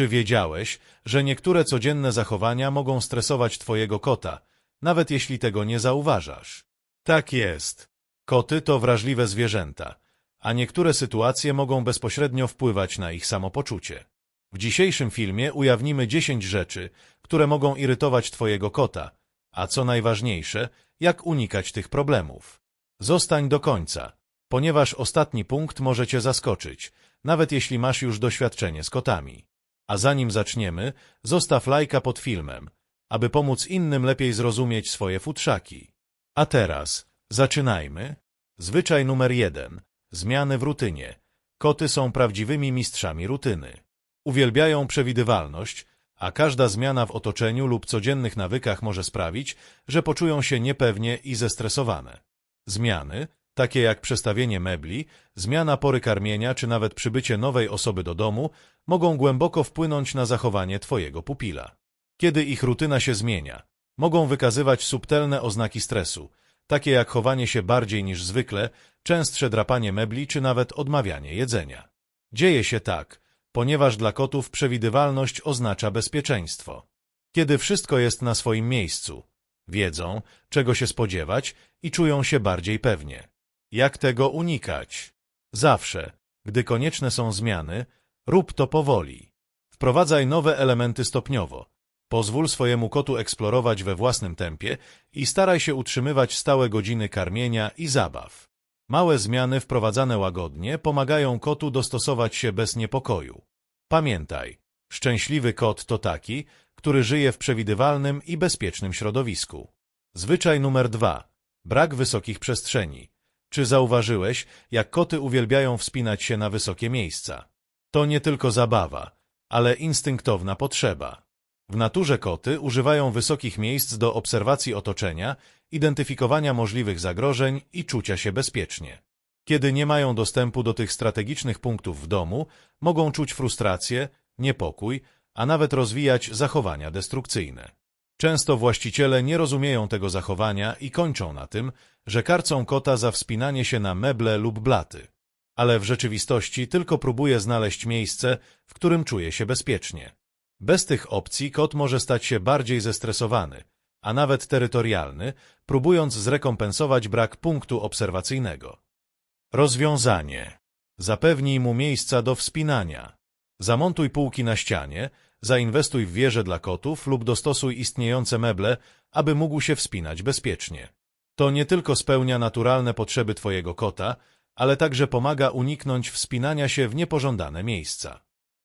Czy wiedziałeś, że niektóre codzienne zachowania mogą stresować twojego kota, nawet jeśli tego nie zauważasz? Tak jest. Koty to wrażliwe zwierzęta, a niektóre sytuacje mogą bezpośrednio wpływać na ich samopoczucie. W dzisiejszym filmie ujawnimy 10 rzeczy, które mogą irytować twojego kota, a co najważniejsze, jak unikać tych problemów. Zostań do końca, ponieważ ostatni punkt może cię zaskoczyć, nawet jeśli masz już doświadczenie z kotami. A zanim zaczniemy, zostaw lajka pod filmem, aby pomóc innym lepiej zrozumieć swoje futrzaki. A teraz, zaczynajmy. Zwyczaj numer jeden. Zmiany w rutynie. Koty są prawdziwymi mistrzami rutyny. Uwielbiają przewidywalność, a każda zmiana w otoczeniu lub codziennych nawykach może sprawić, że poczują się niepewnie i zestresowane. Zmiany, takie jak przestawienie mebli, zmiana pory karmienia czy nawet przybycie nowej osoby do domu, mogą głęboko wpłynąć na zachowanie Twojego pupila. Kiedy ich rutyna się zmienia, mogą wykazywać subtelne oznaki stresu, takie jak chowanie się bardziej niż zwykle, częstsze drapanie mebli czy nawet odmawianie jedzenia. Dzieje się tak, ponieważ dla kotów przewidywalność oznacza bezpieczeństwo. Kiedy wszystko jest na swoim miejscu, wiedzą, czego się spodziewać i czują się bardziej pewnie. Jak tego unikać? Zawsze, gdy konieczne są zmiany, rób to powoli. Wprowadzaj nowe elementy stopniowo. Pozwól swojemu kotu eksplorować we własnym tempie i staraj się utrzymywać stałe godziny karmienia i zabaw. Małe zmiany wprowadzane łagodnie pomagają kotu dostosować się bez niepokoju. Pamiętaj, szczęśliwy kot to taki, który żyje w przewidywalnym i bezpiecznym środowisku. Zwyczaj numer dwa. Brak wysokich przestrzeni. Czy zauważyłeś, jak koty uwielbiają wspinać się na wysokie miejsca? To nie tylko zabawa, ale instynktowna potrzeba. W naturze koty używają wysokich miejsc do obserwacji otoczenia, identyfikowania możliwych zagrożeń i czucia się bezpiecznie. Kiedy nie mają dostępu do tych strategicznych punktów w domu, mogą czuć frustrację, niepokój, a nawet rozwijać zachowania destrukcyjne. Często właściciele nie rozumieją tego zachowania i kończą na tym, że karcą kota za wspinanie się na meble lub blaty. Ale w rzeczywistości tylko próbuje znaleźć miejsce, w którym czuje się bezpiecznie. Bez tych opcji kot może stać się bardziej zestresowany, a nawet terytorialny, próbując zrekompensować brak punktu obserwacyjnego. Rozwiązanie. Zapewnij mu miejsca do wspinania. Zamontuj półki na ścianie, zainwestuj w wieże dla kotów lub dostosuj istniejące meble, aby mógł się wspinać bezpiecznie. To nie tylko spełnia naturalne potrzeby Twojego kota, ale także pomaga uniknąć wspinania się w niepożądane miejsca.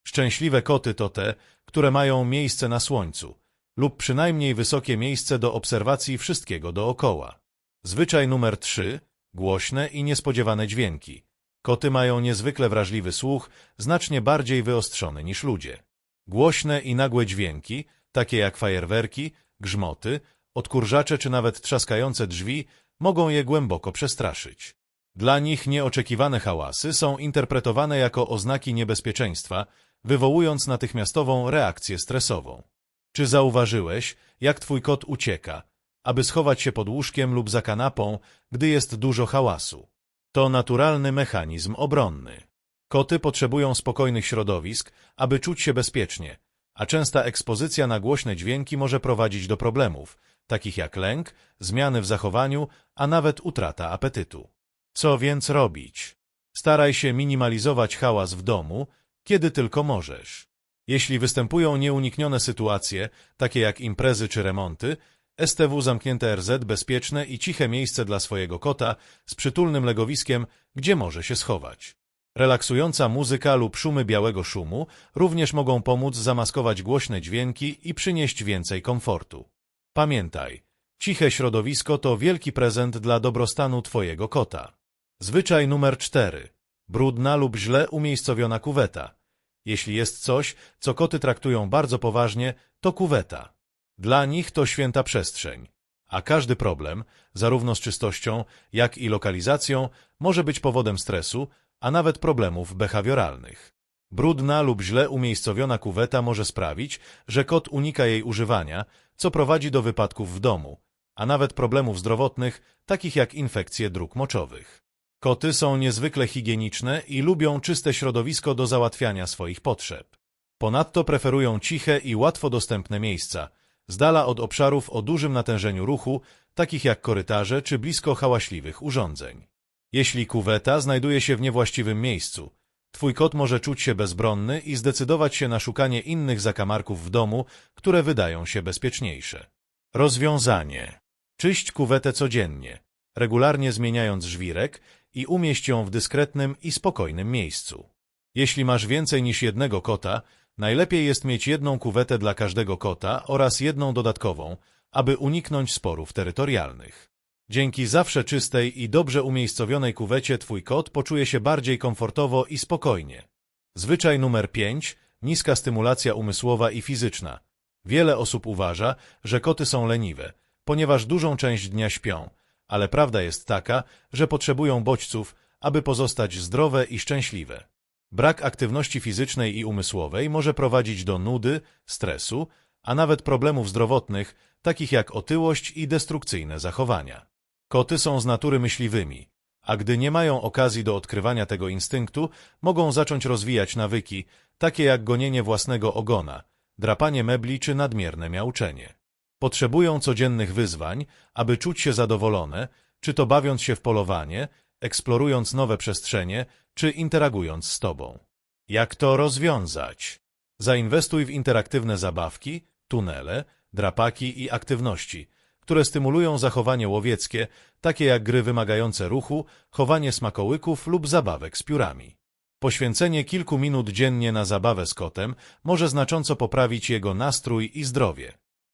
Szczęśliwe koty to te, które mają miejsce na słońcu lub przynajmniej wysokie miejsce do obserwacji wszystkiego dookoła. Zwyczaj numer 3. Głośne i niespodziewane dźwięki. Koty mają niezwykle wrażliwy słuch, znacznie bardziej wyostrzony niż ludzie. Głośne i nagłe dźwięki, takie jak fajerwerki, grzmoty, odkurzacze czy nawet trzaskające drzwi, mogą je głęboko przestraszyć. Dla nich nieoczekiwane hałasy są interpretowane jako oznaki niebezpieczeństwa, wywołując natychmiastową reakcję stresową. Czy zauważyłeś, jak twój kot ucieka, aby schować się pod łóżkiem lub za kanapą, gdy jest dużo hałasu? To naturalny mechanizm obronny. Koty potrzebują spokojnych środowisk, aby czuć się bezpiecznie, a częsta ekspozycja na głośne dźwięki może prowadzić do problemów, takich jak lęk, zmiany w zachowaniu, a nawet utrata apetytu. Co więc robić? Staraj się minimalizować hałas w domu, kiedy tylko możesz. Jeśli występują nieuniknione sytuacje, takie jak imprezy czy remonty, STW zamknięte RZ bezpieczne i ciche miejsce dla swojego kota z przytulnym legowiskiem, gdzie może się schować. Relaksująca muzyka lub szumy białego szumu również mogą pomóc zamaskować głośne dźwięki i przynieść więcej komfortu. Pamiętaj, ciche środowisko to wielki prezent dla dobrostanu Twojego kota. Zwyczaj numer 4. Brudna lub źle umiejscowiona kuweta. Jeśli jest coś, co koty traktują bardzo poważnie, to kuweta. Dla nich to święta przestrzeń. A każdy problem, zarówno z czystością, jak i lokalizacją, może być powodem stresu, a nawet problemów behawioralnych. Brudna lub źle umiejscowiona kuweta może sprawić, że kot unika jej używania, co prowadzi do wypadków w domu, a nawet problemów zdrowotnych, takich jak infekcje dróg moczowych. Koty są niezwykle higieniczne i lubią czyste środowisko do załatwiania swoich potrzeb. Ponadto preferują ciche i łatwo dostępne miejsca, z dala od obszarów o dużym natężeniu ruchu, takich jak korytarze czy blisko hałaśliwych urządzeń. Jeśli kuweta znajduje się w niewłaściwym miejscu, twój kot może czuć się bezbronny i zdecydować się na szukanie innych zakamarków w domu, które wydają się bezpieczniejsze. Rozwiązanie. Czyść kuwetę codziennie, regularnie zmieniając żwirek i umieść ją w dyskretnym i spokojnym miejscu. Jeśli masz więcej niż jednego kota, najlepiej jest mieć jedną kuwetę dla każdego kota oraz jedną dodatkową, aby uniknąć sporów terytorialnych. Dzięki zawsze czystej i dobrze umiejscowionej kuwecie twój kot poczuje się bardziej komfortowo i spokojnie. Zwyczaj numer 5. Niska stymulacja umysłowa i fizyczna. Wiele osób uważa, że koty są leniwe, ponieważ dużą część dnia śpią, ale prawda jest taka, że potrzebują bodźców, aby pozostać zdrowe i szczęśliwe. Brak aktywności fizycznej i umysłowej może prowadzić do nudy, stresu, a nawet problemów zdrowotnych, takich jak otyłość i destrukcyjne zachowania. Koty są z natury myśliwymi, a gdy nie mają okazji do odkrywania tego instynktu, mogą zacząć rozwijać nawyki, takie jak gonienie własnego ogona, drapanie mebli czy nadmierne miauczenie. Potrzebują codziennych wyzwań, aby czuć się zadowolone, czy to bawiąc się w polowanie, eksplorując nowe przestrzenie, czy interagując z tobą. Jak to rozwiązać? Zainwestuj w interaktywne zabawki, tunele, drapaki i aktywności, które stymulują zachowanie łowieckie, takie jak gry wymagające ruchu, chowanie smakołyków lub zabawek z piórami. Poświęcenie kilku minut dziennie na zabawę z kotem może znacząco poprawić jego nastrój i zdrowie.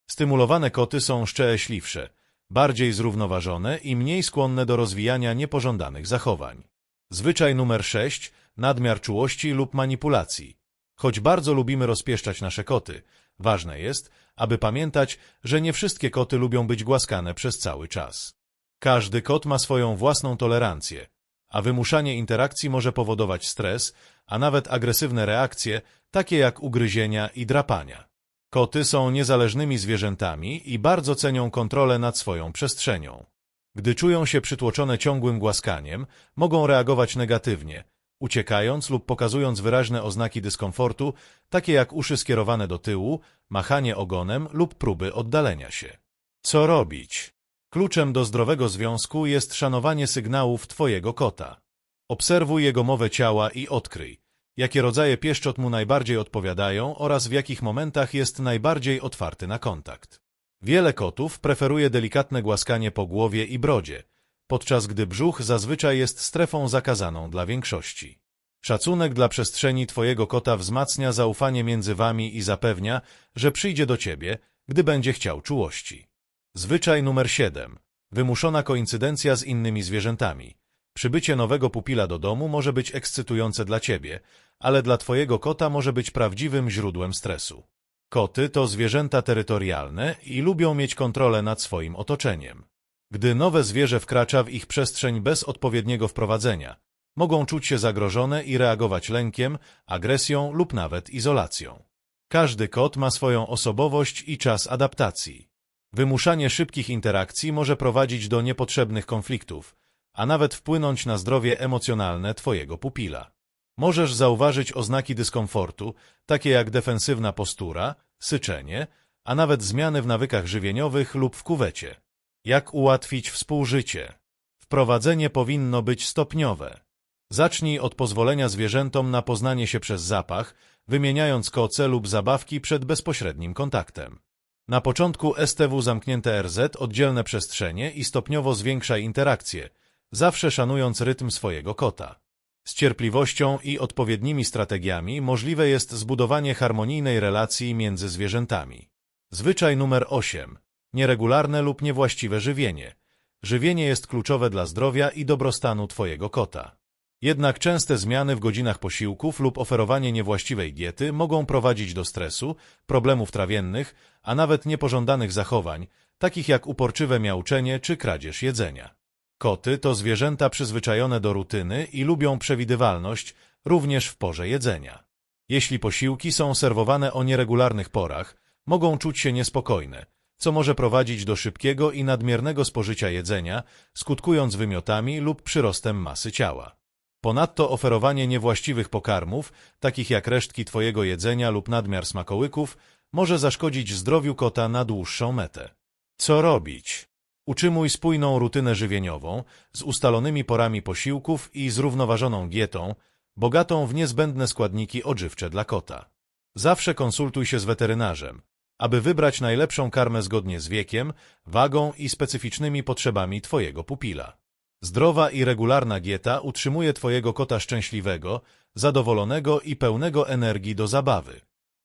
Stymulowane koty są szczęśliwsze, bardziej zrównoważone i mniej skłonne do rozwijania niepożądanych zachowań. Zwyczaj numer 6. Nadmiar czułości lub manipulacji. Choć bardzo lubimy rozpieszczać nasze koty, ważne jest, aby pamiętać, że nie wszystkie koty lubią być głaskane przez cały czas. Każdy kot ma swoją własną tolerancję, a wymuszanie interakcji może powodować stres, a nawet agresywne reakcje, takie jak ugryzienia i drapania. Koty są niezależnymi zwierzętami i bardzo cenią kontrolę nad swoją przestrzenią. Gdy czują się przytłoczone ciągłym głaskaniem, mogą reagować negatywnie, uciekając lub pokazując wyraźne oznaki dyskomfortu, takie jak uszy skierowane do tyłu, machanie ogonem lub próby oddalenia się. Co robić? Kluczem do zdrowego związku jest szanowanie sygnałów Twojego kota. Obserwuj jego mowę ciała i odkryj, jakie rodzaje pieszczot mu najbardziej odpowiadają oraz w jakich momentach jest najbardziej otwarty na kontakt. Wiele kotów preferuje delikatne głaskanie po głowie i brodzie, podczas gdy brzuch zazwyczaj jest strefą zakazaną dla większości. Szacunek dla przestrzeni Twojego kota wzmacnia zaufanie między Wami i zapewnia, że przyjdzie do Ciebie, gdy będzie chciał czułości. Zwyczaj numer 7. Wymuszona koincydencja z innymi zwierzętami. Przybycie nowego pupila do domu może być ekscytujące dla Ciebie, ale dla Twojego kota może być prawdziwym źródłem stresu. Koty to zwierzęta terytorialne i lubią mieć kontrolę nad swoim otoczeniem. Gdy nowe zwierzę wkracza w ich przestrzeń bez odpowiedniego wprowadzenia, mogą czuć się zagrożone i reagować lękiem, agresją lub nawet izolacją. Każdy kot ma swoją osobowość i czas adaptacji. Wymuszanie szybkich interakcji może prowadzić do niepotrzebnych konfliktów, a nawet wpłynąć na zdrowie emocjonalne Twojego pupila. Możesz zauważyć oznaki dyskomfortu, takie jak defensywna postura, syczenie, a nawet zmiany w nawykach żywieniowych lub w kuwecie. Jak ułatwić współżycie? Wprowadzenie powinno być stopniowe. Zacznij od pozwolenia zwierzętom na poznanie się przez zapach, wymieniając koce lub zabawki przed bezpośrednim kontaktem. Na początku STW zamknięte RZ oddzielne przestrzenie i stopniowo zwiększaj interakcje, zawsze szanując rytm swojego kota. Z cierpliwością i odpowiednimi strategiami możliwe jest zbudowanie harmonijnej relacji między zwierzętami. Zwyczaj numer 8. Nieregularne lub niewłaściwe żywienie. Żywienie jest kluczowe dla zdrowia i dobrostanu Twojego kota. Jednak częste zmiany w godzinach posiłków lub oferowanie niewłaściwej diety mogą prowadzić do stresu, problemów trawiennych, a nawet niepożądanych zachowań, takich jak uporczywe miauczenie czy kradzież jedzenia. Koty to zwierzęta przyzwyczajone do rutyny i lubią przewidywalność, również w porze jedzenia. Jeśli posiłki są serwowane o nieregularnych porach, mogą czuć się niespokojne, co może prowadzić do szybkiego i nadmiernego spożycia jedzenia, skutkując wymiotami lub przyrostem masy ciała. Ponadto oferowanie niewłaściwych pokarmów, takich jak resztki twojego jedzenia lub nadmiar smakołyków, może zaszkodzić zdrowiu kota na dłuższą metę. Co robić? Utrzymuj spójną rutynę żywieniową z ustalonymi porami posiłków i zrównoważoną dietą, bogatą w niezbędne składniki odżywcze dla kota. Zawsze konsultuj się z weterynarzem, aby wybrać najlepszą karmę zgodnie z wiekiem, wagą i specyficznymi potrzebami Twojego pupila. Zdrowa i regularna dieta utrzymuje Twojego kota szczęśliwego, zadowolonego i pełnego energii do zabawy.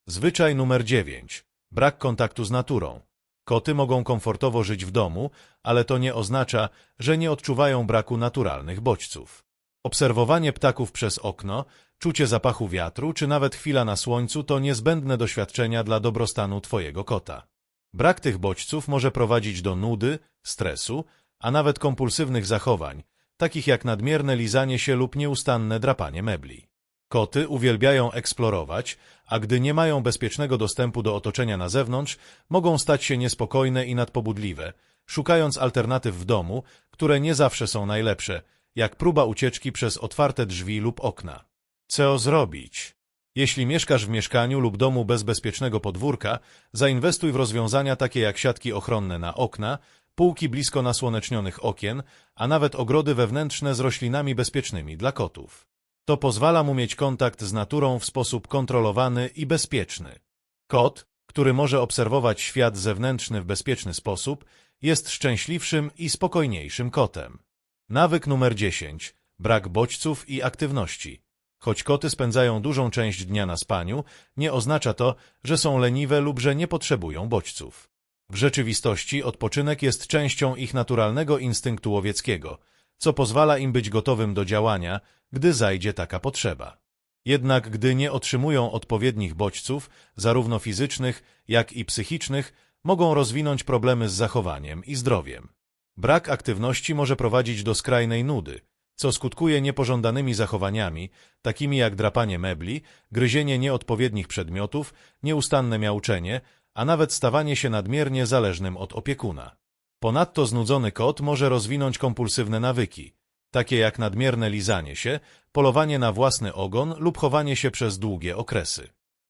Zwyczaj numer 9. Brak kontaktu z naturą. Koty mogą komfortowo żyć w domu, ale to nie oznacza, że nie odczuwają braku naturalnych bodźców. Obserwowanie ptaków przez okno, czucie zapachu wiatru, czy nawet chwila na słońcu to niezbędne doświadczenia dla dobrostanu Twojego kota. Brak tych bodźców może prowadzić do nudy, stresu, a nawet kompulsywnych zachowań, takich jak nadmierne lizanie się lub nieustanne drapanie mebli. Koty uwielbiają eksplorować, a gdy nie mają bezpiecznego dostępu do otoczenia na zewnątrz, mogą stać się niespokojne i nadpobudliwe, szukając alternatyw w domu, które nie zawsze są najlepsze, jak próba ucieczki przez otwarte drzwi lub okna. Co zrobić? Jeśli mieszkasz w mieszkaniu lub domu bez bezpiecznego podwórka, zainwestuj w rozwiązania takie jak siatki ochronne na okna, półki blisko nasłonecznionych okien, a nawet ogrody wewnętrzne z roślinami bezpiecznymi dla kotów. To pozwala mu mieć kontakt z naturą w sposób kontrolowany i bezpieczny. Kot, który może obserwować świat zewnętrzny w bezpieczny sposób, jest szczęśliwszym i spokojniejszym kotem. Nawyk numer 10. Brak bodźców i aktywności. Choć koty spędzają dużą część dnia na spaniu, nie oznacza to, że są leniwe lub że nie potrzebują bodźców. W rzeczywistości odpoczynek jest częścią ich naturalnego instynktu łowieckiego, co pozwala im być gotowym do działania, gdy zajdzie taka potrzeba. Jednak gdy nie otrzymują odpowiednich bodźców, zarówno fizycznych, jak i psychicznych, mogą rozwinąć problemy z zachowaniem i zdrowiem. Brak aktywności może prowadzić do skrajnej nudy, co skutkuje niepożądanymi zachowaniami, takimi jak drapanie mebli, gryzienie nieodpowiednich przedmiotów, nieustanne miauczenie, a nawet stawanie się nadmiernie zależnym od opiekuna. Ponadto znudzony kot może rozwinąć kompulsywne nawyki, takie jak nadmierne lizanie się, polowanie na własny ogon lub chowanie się przez długie okresy.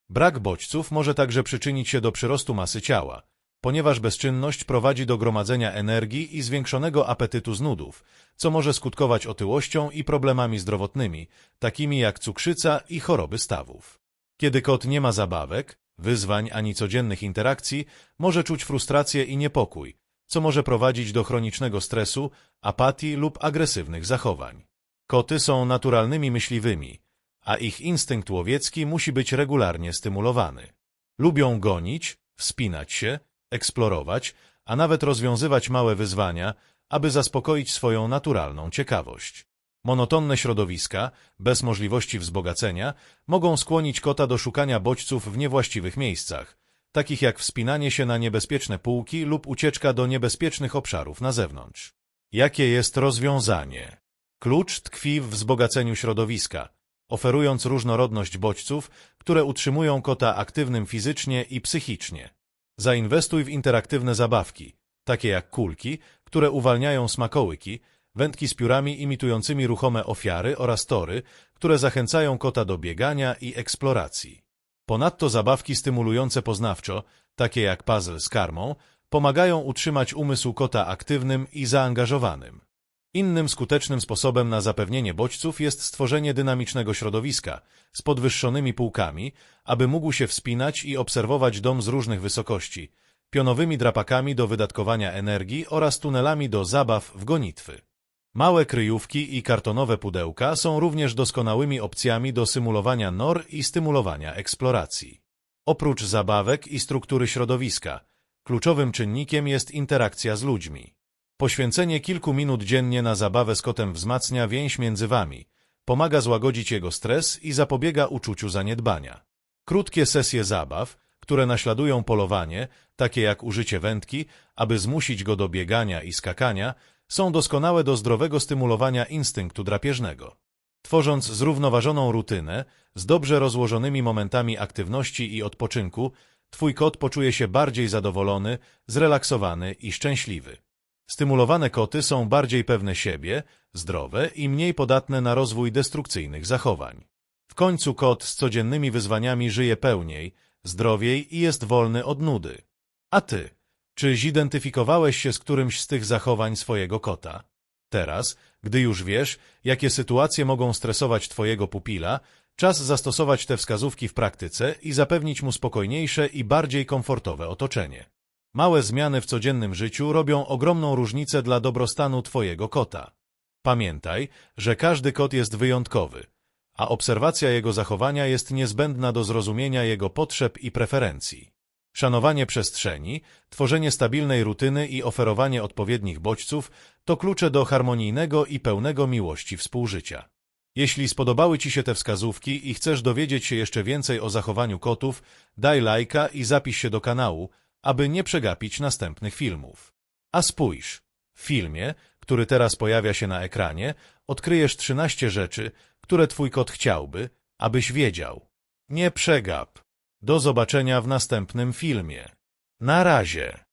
Brak bodźców może także przyczynić się do przyrostu masy ciała, ponieważ bezczynność prowadzi do gromadzenia energii i zwiększonego apetytu z nudów, co może skutkować otyłością i problemami zdrowotnymi, takimi jak cukrzyca i choroby stawów. Kiedy kot nie ma zabawek, wyzwań ani codziennych interakcji, może czuć frustrację i niepokój, co może prowadzić do chronicznego stresu, apatii lub agresywnych zachowań. Koty są naturalnymi myśliwymi, a ich instynkt łowiecki musi być regularnie stymulowany. Lubią gonić, wspinać się, eksplorować, a nawet rozwiązywać małe wyzwania, aby zaspokoić swoją naturalną ciekawość. Monotonne środowiska, bez możliwości wzbogacenia, mogą skłonić kota do szukania bodźców w niewłaściwych miejscach, takich jak wspinanie się na niebezpieczne półki lub ucieczka do niebezpiecznych obszarów na zewnątrz. Jakie jest rozwiązanie? Klucz tkwi w wzbogaceniu środowiska, oferując różnorodność bodźców, które utrzymują kota aktywnym fizycznie i psychicznie. Zainwestuj w interaktywne zabawki, takie jak kulki, które uwalniają smakołyki, wędki z piórami imitującymi ruchome ofiary oraz tory, które zachęcają kota do biegania i eksploracji. Ponadto zabawki stymulujące poznawczo, takie jak puzzle z karmą, pomagają utrzymać umysł kota aktywnym i zaangażowanym. Innym skutecznym sposobem na zapewnienie bodźców jest stworzenie dynamicznego środowiska z podwyższonymi półkami, aby mógł się wspinać i obserwować dom z różnych wysokości, pionowymi drapakami do wydatkowania energii oraz tunelami do zabaw w gonitwy. Małe kryjówki i kartonowe pudełka są również doskonałymi opcjami do symulowania nor i stymulowania eksploracji. Oprócz zabawek i struktury środowiska, kluczowym czynnikiem jest interakcja z ludźmi. Poświęcenie kilku minut dziennie na zabawę z kotem wzmacnia więź między wami, pomaga złagodzić jego stres i zapobiega uczuciu zaniedbania. Krótkie sesje zabaw, które naśladują polowanie, takie jak użycie wędki, aby zmusić go do biegania i skakania, są doskonałe do zdrowego stymulowania instynktu drapieżnego. Tworząc zrównoważoną rutynę z dobrze rozłożonymi momentami aktywności i odpoczynku, Twój kot poczuje się bardziej zadowolony, zrelaksowany i szczęśliwy. Stymulowane koty są bardziej pewne siebie, zdrowe i mniej podatne na rozwój destrukcyjnych zachowań. W końcu kot z codziennymi wyzwaniami żyje pełniej, zdrowiej i jest wolny od nudy. A ty, czy zidentyfikowałeś się z którymś z tych zachowań swojego kota? Teraz, gdy już wiesz, jakie sytuacje mogą stresować twojego pupila, czas zastosować te wskazówki w praktyce i zapewnić mu spokojniejsze i bardziej komfortowe otoczenie. Małe zmiany w codziennym życiu robią ogromną różnicę dla dobrostanu twojego kota. Pamiętaj, że każdy kot jest wyjątkowy, a obserwacja jego zachowania jest niezbędna do zrozumienia jego potrzeb i preferencji. Szanowanie przestrzeni, tworzenie stabilnej rutyny i oferowanie odpowiednich bodźców to klucze do harmonijnego i pełnego miłości współżycia. Jeśli spodobały Ci się te wskazówki i chcesz dowiedzieć się jeszcze więcej o zachowaniu kotów, daj lajka i zapisz się do kanału, aby nie przegapić następnych filmów. A spójrz, w filmie, który teraz pojawia się na ekranie, odkryjesz 13 rzeczy, które Twój kot chciałby, abyś wiedział. Nie przegap. Do zobaczenia w następnym filmie. Na razie.